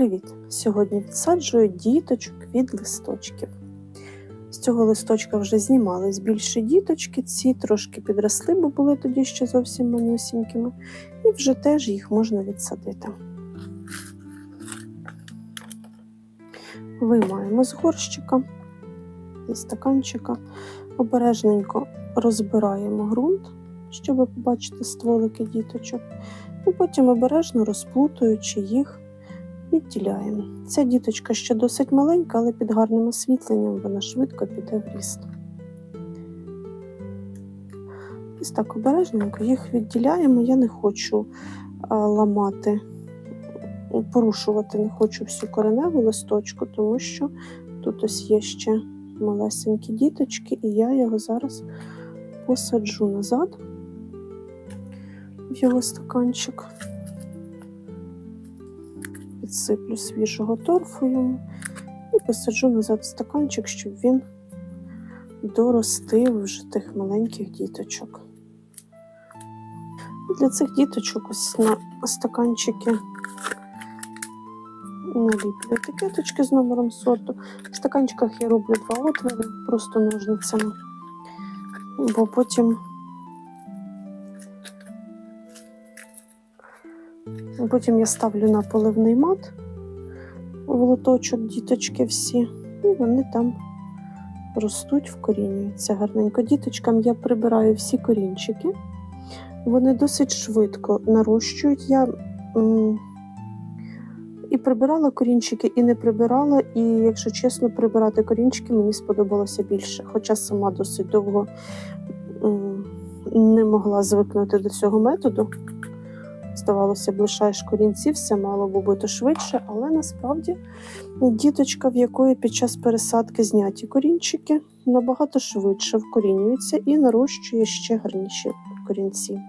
Привіт! Сьогодні відсаджую діточок від листочків. З цього листочка вже знімались більше діточки, ці трошки підросли, бо були тоді ще зовсім манюсінькими, і вже теж їх можна відсадити. Виймаємо з горщика, зі стаканчика, обережненько розбираємо ґрунт, щоб побачити стволики діточок, і потім обережно розплутуючи їх відділяємо. Ця діточка ще досить маленька, але під гарним освітленням вона швидко піде в ріст. Ось так обережненько їх відділяємо. Я не хочу ламати, порушувати не хочу всю кореневу листочку, тому що тут ось є ще малесенькі діточки, і я його зараз посаджу назад в його стаканчик підсиплю свіжого торфу йому і посаджу назад в стаканчик, щоб він доростив вже тих маленьких діточок. Для цих діточок ось на стаканчики наліплю етикеточки з номером сорту. В стаканчиках я роблю два отвори просто ножницями, бо потім Потім я ставлю на поливний мат в лоточок діточки всі, і вони там ростуть, вкорінюються гарненько. Діточкам я прибираю всі корінчики, вони досить швидко нарощують. Я і прибирала корінчики, і не прибирала, і, якщо чесно, прибирати корінчики мені сподобалося більше. Хоча сама досить довго не могла звикнути до цього методу. Здавалося б, лишаєш корінці, все мало би бути швидше, але насправді діточка, в якої під час пересадки зняті корінчики, набагато швидше вкорінюється і нарощує ще гарніші корінці.